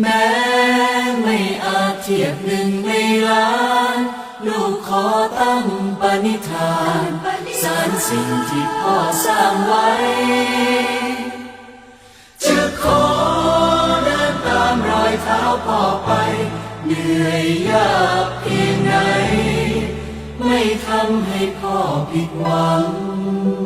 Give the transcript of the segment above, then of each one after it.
แม้ไม่อาเทียบหนึ่งในล้าน ลูกขอตั้งปณิธานสารสิ่งที่พ่อสร้างไว้ จะขอเนตามรอยเท้าพ่อไป เหนื่อยยากเพียงไหนไม่ทำให้พ่อผิดหวัง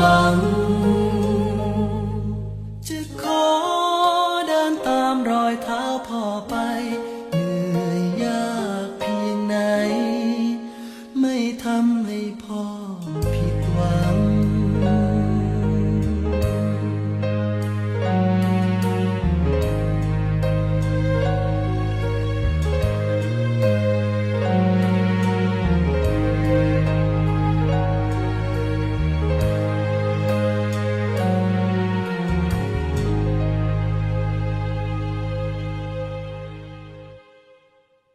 冷